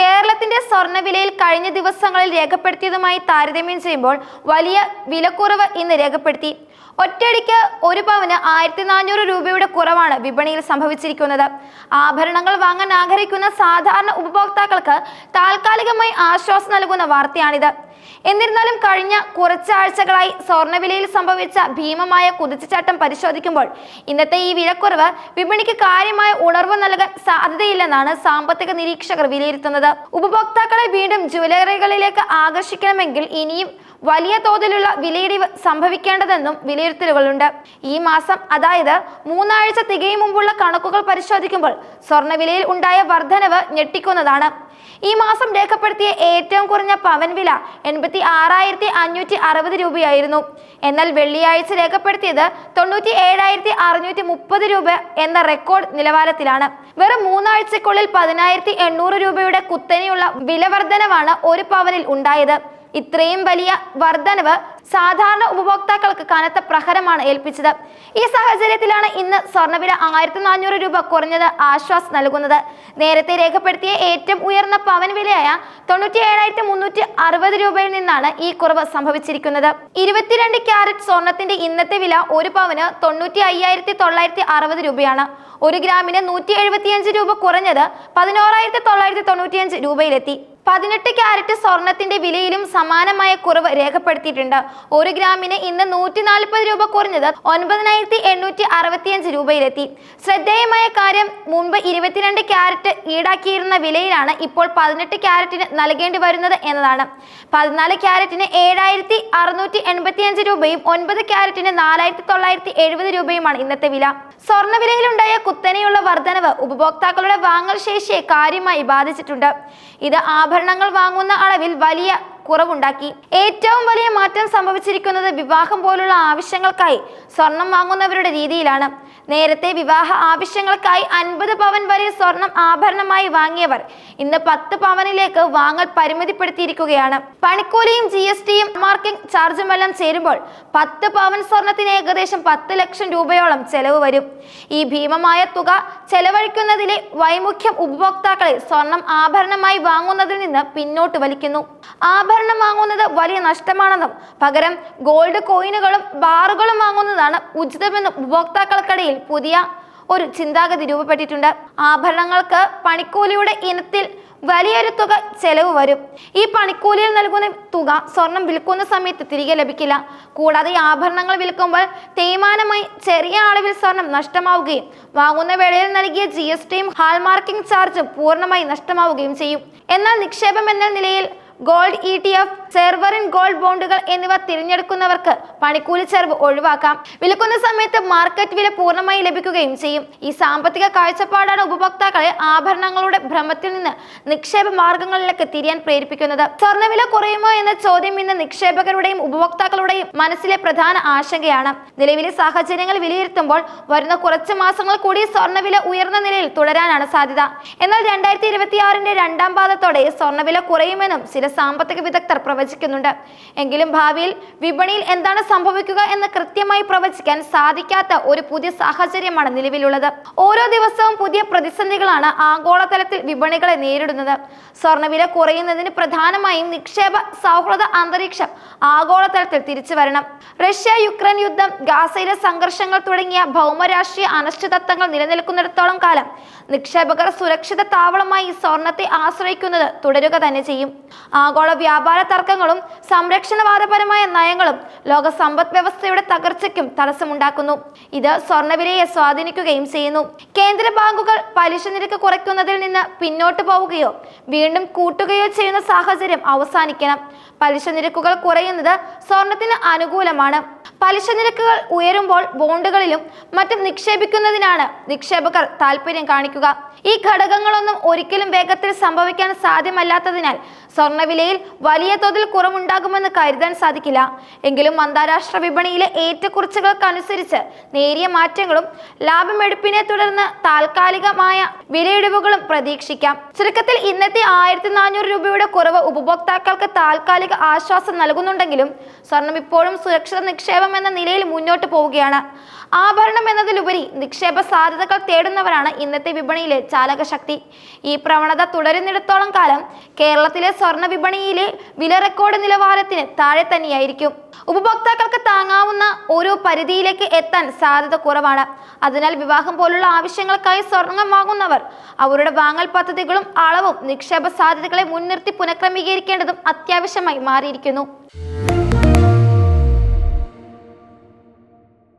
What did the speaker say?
കേരളത്തിന്റെ സ്വർണവിലയിൽ കഴിഞ്ഞ ദിവസങ്ങളിൽ രേഖപ്പെടുത്തിയതുമായി താരതമ്യം ചെയ്യുമ്പോൾ വലിയ വിലക്കുറവ് ഇന്ന് രേഖപ്പെടുത്തി. ഒറ്റയടിക്ക് ഒരു പവന് ആയിരത്തി നാനൂറ് രൂപയുടെ കുറവാണ് വിപണിയിൽ സംഭവിച്ചിരിക്കുന്നത്. ആഭരണങ്ങൾ വാങ്ങാൻ ആഗ്രഹിക്കുന്ന സാധാരണ ഉപഭോക്താക്കൾക്ക് താൽക്കാലികമായി ആശ്വാസം നൽകുന്ന വാർത്തയാണിത്. എന്നിരുന്നാലും കഴിഞ്ഞ കുറച്ചാഴ്ചകളായി സ്വർണവിലയിൽ സംഭവിച്ച ഭീമമായ കുതിച്ചുചാട്ടം പരിശോധിക്കുമ്പോൾ ഇന്നത്തെ ഈ വിലക്കുറവ് വിപണിക്ക് കാര്യമായ ഉണർവ് നൽകാൻ സാധ്യതയില്ലെന്നാണ് സാമ്പത്തിക നിരീക്ഷകർ വിലയിരുത്തുന്നത്. ഉപഭോക്താക്കളെ വീണ്ടും ജ്വല്ലറികളിലേക്ക് ആകർഷിക്കണമെങ്കിൽ ഇനിയും വലിയ തോതിലുള്ള വിലയിടിവ് സംഭവിക്കേണ്ടതെന്നും വിലയിരുത്തലുകളുണ്ട്. ഈ മാസം അതായത് മൂന്നാഴ്ച തികയും മുമ്പുള്ള കണക്കുകൾ പരിശോധിക്കുമ്പോൾ സ്വർണവിലയിൽ ഉണ്ടായ വർധനവ് ഞെട്ടിക്കുന്നതാണ്. ഈ മാസം രേഖപ്പെടുത്തിയ ഏറ്റവും കുറഞ്ഞ പവൻ വില എൺപത്തി ആറായിരത്തി അഞ്ഞൂറ്റി അറുപത് രൂപയായിരുന്നു. എന്നാൽ വെള്ളിയാഴ്ച രേഖപ്പെടുത്തിയത് തൊണ്ണൂറ്റി ഏഴായിരത്തി അറുന്നൂറ്റി മുപ്പത് രൂപ എന്ന റെക്കോർഡ് നിലവാരത്തിലാണ്. വെറും മൂന്നാഴ്ചക്കുള്ളിൽ പതിനായിരത്തി എണ്ണൂറ് രൂപയുടെ കുത്തനെയുള്ള വിലവർദ്ധനവാണ് ഒരു പവനിൽ ഉണ്ടായത്. ഇത്രയും വലിയ വർധനവ് സാധാരണ ഉപഭോക്താക്കൾക്ക് കനത്ത പ്രഹരമാണ് ഏൽപ്പിച്ചത്. ഈ സാഹചര്യത്തിലാണ് ഇന്ന് സ്വർണവില ആയിരത്തി നാനൂറ് രൂപ കുറഞ്ഞത് ആശ്വാസ് നൽകുന്നത്. നേരത്തെ രേഖപ്പെടുത്തിയ ഏറ്റവും ഉയർന്ന പവൻ വിലയായ തൊണ്ണൂറ്റി ഏഴായിരത്തി മുന്നൂറ്റി അറുപത് രൂപയിൽ നിന്നാണ് ഈ കുറവ് സംഭവിച്ചിരിക്കുന്നത്. ഇരുപത്തിരണ്ട് ക്യാരറ്റ് സ്വർണത്തിന്റെ ഇന്നത്തെ വില ഒരു പവന് തൊണ്ണൂറ്റി അയ്യായിരത്തി തൊള്ളായിരത്തി അറുപത് രൂപയാണ്. ഒരു ഗ്രാമിന് നൂറ്റി എഴുപത്തിയഞ്ച് രൂപ കുറഞ്ഞത് പതിനോറായിരത്തി തൊള്ളായിരത്തി തൊണ്ണൂറ്റിയഞ്ച് രൂപയിലെത്തി. പതിനെട്ട് ക്യാരറ്റ് സ്വർണത്തിന്റെ വിലയിലും സമാനമായ കുറവ് രേഖപ്പെടുത്തിയിട്ടുണ്ട്. ഒരു ഗ്രാമിന് ഇന്ന് നൂറ്റി നാൽപ്പത് രൂപ കുറഞ്ഞത് ഒൻപതിനായിരത്തി എണ്ണൂറ്റി അറുപത്തിയഞ്ച് രൂപയിലെത്തി. ശ്രദ്ധേയമായ കാര്യം മുൻപ് ഇരുപത്തിരണ്ട് ക്യാരറ്റ് ഈടാക്കിയിരുന്ന വിലയിലാണ് ഇപ്പോൾ പതിനെട്ട് ക്യാരറ്റിന് നൽകേണ്ടി വരുന്നത് എന്നതാണ്. പതിനാല് ക്യാരറ്റിന് ഏഴായിരത്തി അറുന്നൂറ്റി എൺപത്തിയഞ്ച് രൂപയും ഒൻപത് ക്യാരറ്റിന് നാലായിരത്തി തൊള്ളായിരത്തി എഴുപത് രൂപയുമാണ് ഇന്നത്തെ വില. സ്വർണ വിലയിലുണ്ടായ കുത്തനെയുള്ള വർധനവ് ഉപഭോക്താക്കളുടെ വാങ്ങൽ ശേഷിയെ കാര്യമായി ബാധിച്ചിട്ടുണ്ട്. ഇത് ആഭരണങ്ങൾ വാങ്ങുന്ന അളവിൽ വലിയ കുറവുണ്ടാക്കി. ഏറ്റവും വലിയ മാറ്റം സംഭവിച്ചിരിക്കുന്നത് വിവാഹം പോലുള്ള ആവശ്യങ്ങൾക്കായി സ്വർണം വാങ്ങുന്നവരുടെ രീതിയിലാണ്. നേരത്തെ വിവാഹ ആവശ്യങ്ങൾക്കായി അൻപത് പവൻ വരെ സ്വർണം ആഭരണമായി വാങ്ങിയവർ. ഇന്ന് പത്ത് പവനിലേക്ക് വാങ്ങൽ പരിമിതിപ്പെടുത്തിയിരിക്കുകയാണ്. പണിക്കൂലിയും ജി എസ് ടിയും മാർക്കിംഗ് ചാർജുമെല്ലാം ചേരുമ്പോൾ പത്ത് പവൻ സ്വർണത്തിന് ഏകദേശം പത്ത് ലക്ഷം രൂപയോളം ചെലവ് വരും. ഈ ഭീമമായ തുക ചെലവഴിക്കുന്നതിലെ വൈമുഖ്യം ഉപഭോക്താക്കളെ സ്വർണം ആഭരണമായി വാങ്ങുന്നതിൽ നിന്ന് പിന്നോട്ട് വലിക്കുന്നു. ആഭരണം വാങ്ങുന്നത് വലിയ നഷ്ടമാണെന്നും പകരം ഗോൾഡ് കോയിനുകളും ബാറുകളും വാങ്ങുന്നതാണ് ഉചിതമെന്നും ഉപഭോക്താക്കൾക്കിടയിൽ പുതിയ ഒരു ചിന്താഗതി രൂപപ്പെട്ടിട്ടുണ്ട്. ആഭരണങ്ങൾക്ക് പണിക്കൂലിയുടെ ഇനത്തിൽ വലിയൊരു തുക ചെലവ് വരും. ഈ പണിക്കൂലിയിൽ നൽകുന്ന തുക സ്വർണം വിൽക്കുന്ന സമയത്ത് തിരികെ ലഭിക്കില്ല. കൂടാതെ ആഭരണങ്ങൾ വിൽക്കുമ്പോൾ തേയ്മാനമായി ചെറിയ അളവിൽ സ്വർണം നഷ്ടമാവുകയും വാങ്ങുന്ന വേളയിൽ നൽകിയ ജി എസ് ടിയും ഹാൾമാർക്കിംഗ് ചാർജും പൂർണമായി നഷ്ടമാവുകയും ചെയ്യും. എന്നാൽ നിക്ഷേപം എന്ന നിലയിൽ gold etf സെർവറിൻ ഗോൾഡ് ബോണ്ടുകൾ എന്നിവ തിരഞ്ഞെടുക്കുന്നവർക്ക് പണിക്കൂലി ചെലവ് ഒഴിവാക്കാം. വിൽക്കുന്ന സമയത്ത് മാർക്കറ്റ് വില പൂർണമായി ലഭിക്കുകയും ചെയ്യും. ഈ സാമ്പത്തിക കാഴ്ചപ്പാടാണ് ഉപഭോക്താക്കളെ ആഭരണങ്ങളുടെ ഭ്രമത്തിൽ നിന്ന് നിക്ഷേപ മാർഗങ്ങളിലേക്ക് തിരിയാൻ പ്രേരിപ്പിക്കുന്നത്. സ്വർണവില കുറയുമോ എന്ന ചോദ്യം ഇന്ന് നിക്ഷേപകരുടെയും ഉപഭോക്താക്കളുടെയും മനസ്സിലെ പ്രധാന ആശങ്കയാണ്. നിലവിലെ സാഹചര്യങ്ങൾ വിലയിരുത്തുമ്പോൾ വരുന്ന കുറച്ച് മാസങ്ങൾ കൂടി സ്വർണവില ഉയർന്ന നിലയിൽ തുടരാനാണ് സാധ്യത. എന്നാൽ രണ്ടായിരത്തി ഇരുപത്തിയാറിന്റെ രണ്ടാം പാദത്തോടെ സ്വർണവില കുറയുമെന്നും ചില സാമ്പത്തിക വിദഗ്ധർ പ്രവചിക്കുന്നുണ്ട്. എങ്കിലും ഭാവിയിൽ വിപണിയിൽ എന്താണ് സംഭവിക്കുക എന്ന് കൃത്യമായി പ്രവചിക്കാൻ സാധിക്കാത്ത ഒരു പുതിയ സാഹചര്യമാണ് നിലവിലുള്ളത്. ഓരോ ദിവസവും പുതിയ പ്രതിസന്ധികളാണ് ആഗോളതലത്തിൽ വിപണികളെ നേരിടുന്നത്. സ്വർണവില കുറയുന്നതിന് പ്രധാനമായും നിക്ഷേപ സൗഹൃദ അന്തരീക്ഷം ആഗോളതലത്തിൽ തിരിച്ചു വരണം. റഷ്യ യുക്രൈൻ യുദ്ധം ഗാസയിലെ സംഘർഷങ്ങൾ തുടങ്ങിയ ഭൗമരാഷ്ട്രീയ അനിശ്ചിതത്വങ്ങൾ നിലനിൽക്കുന്നിടത്തോളം കാലം നിക്ഷേപകർ സുരക്ഷിത താവളമായി സ്വർണത്തെ ആശ്രയിക്കുന്നത് തുടരുക തന്നെ ചെയ്യും. ആഗോള വ്യാപാര തർക്കങ്ങളും സംരക്ഷണവാദപരമായ നയങ്ങളും ലോക സമ്പദ് വ്യവസ്ഥയുടെ തകർച്ചയ്ക്കും തടസ്സമുണ്ടാക്കുന്നു. ഇത് സ്വർണവിലയെ സ്വാധീനിക്കുകയും ചെയ്യുന്നു. കേന്ദ്ര ബാങ്കുകൾ പലിശ നിരക്ക് കുറയ്ക്കുന്നതിൽ നിന്ന് പിന്നോട്ട് പോവുകയോ വീണ്ടും കൂട്ടുകയോ ചെയ്യുന്ന സാഹചര്യം അവസാനിക്കണം. പലിശ നിരക്കുകൾ കുറയുന്നത് സ്വർണത്തിന് അനുകൂലമാണ്. പലിശ നിരക്കുകൾ ഉയരുമ്പോൾ ബോണ്ടുകളിലും മറ്റും നിക്ഷേപിക്കുന്നതിനാണ് നിക്ഷേപകർ താല്പര്യം കാണിക്കുക. ഈ ഘടകങ്ങളൊന്നും ഒരിക്കലും വേഗത്തിൽ സംഭവിക്കാൻ സാധ്യമല്ലാത്തതിനാൽ സ്വർണവിലയിൽ വലിയ തോതിൽ കുറവുണ്ടാകുമെന്ന് കരുതാൻ സാധിക്കില്ല. എങ്കിലും അന്താരാഷ്ട്ര വിപണിയിലെ ഏറ്റക്കുറച്ചുകൾക്കനുസരിച്ച് നേരിയ മാറ്റങ്ങളും ലാഭമെടുപ്പിനെ തുടർന്ന് താൽക്കാലികമായ വിലയിടിവുകളും പ്രതീക്ഷിക്കാം. ചുരുക്കത്തിൽ ഇന്നത്തെ ആയിരത്തി നാനൂറ് രൂപയുടെ കുറവ് ഉപഭോക്താക്കൾക്ക് താൽക്കാലിക ആശ്വാസം നൽകുന്നുണ്ടെങ്കിലും സ്വർണം ഇപ്പോഴും സുരക്ഷിത നിക്ഷേപം എന്ന നിലയിൽ മുന്നോട്ട് പോവുകയാണ്. ആഭരണം എന്നതിലുപരി നിക്ഷേപ സാധ്യതകൾ തേടുന്നവരാണ് ഇന്നത്തെ വിപണിയിലെ ചാലകശക്തി. ഈ പ്രവണത തുടരുന്നിടത്തോളം കാലം കേരളത്തിലെ സ്വർണ വിപണിയിലെ വില റെക്കോർഡ് നിലവാരത്തിന് താഴെ തന്നെയായിരിക്കും. ഉപഭോക്താക്കൾക്ക് താങ്ങാവുന്ന ഓരോ പരിധിയിലേക്ക് എത്താൻ സാധ്യത കുറവാണ്. അതിനാൽ വിവാഹം പോലുള്ള ആവശ്യങ്ങൾക്കായി സ്വർണം വാങ്ങുന്നവർ അവരുടെ വാങ്ങൽ പദ്ധതികളും അളവും നിക്ഷേപ സാധ്യതകളെ മുൻനിർത്തി പുനഃക്രമീകരിക്കേണ്ടതും അത്യാവശ്യമായി മാറിയിരിക്കുന്നു.